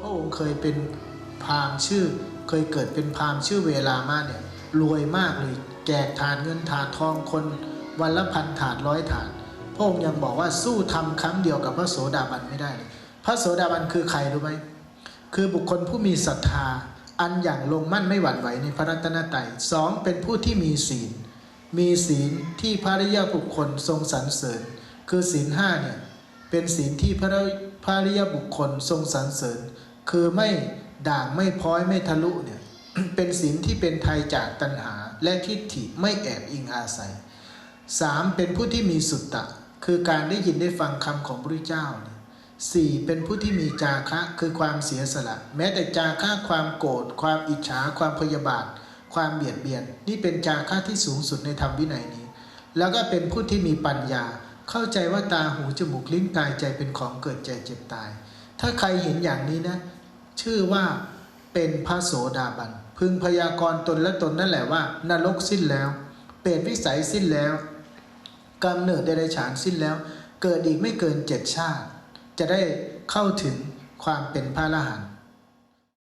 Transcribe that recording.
พระองค์เคยเป็นพราหมณ์ชื่อ เคยเกิดเป็นพราหมณ์ชื่อเวลามาเนี่ยรวยมากเลยแจกทานเงินถาดทองคน วันละพันถาดร้อยถาดพระองค์ยังบอกว่าสู้ทำครั้งเดียวกับพระโสดาบันไม่ได้เลยพระโสดาบันคือใครรู้ไหมคือบุคคลผู้มีศรัทธาอันอย่างลงมั่นไม่หวั่นไหวในพระรัตนตรัยสองเป็นผู้ที่มีศีล มีศีลที่พระริยบุคคลทรงสรรเสริญ คือศีลห้าเนี่ย เป็นศีลที่พระพระริยบุคคลทรงสรรเสริญ คือไม่ด่างไม่พ้อยไม่ทะลุเนี่ยเป็นศีลที่เป็นไทยจากตัณหาและทิฏฐิไม่แอบอิงอาศัยสามเป็นผู้ที่มีสุตตะ คือการได้ยินได้ฟังคำของพระเจ้าสี่เป็นผู้ที่มีจาคะคือความเสียสละ แม้แต่จาคะความโกรธความอิจฉา ความพยาบาท ความเบียดเบียน นี่เป็นจาคะที่สูงสุดในธรรมวินัยนี้ แล้วก็เป็นผู้ที่มีปัญญา เข้าใจว่าตาหูจมูกลิ้นกายใจเป็นของเกิดใจเจ็บตาย ถ้าใครเห็นอย่างนี้นะ ชื่อว่าเป็นพระโสดาบัน พึงพยากรณ์ตนและตนนั่นแหละว่านรกสิ้นแล้ว เปรตวิสัยสิ้นแล้วกำเนิดเดรัจฉานสิ้นแล้ว เกิดอีกไม่เกินเจ็ดชาติ จะได้เข้าถึงความเป็นพระอรหันต์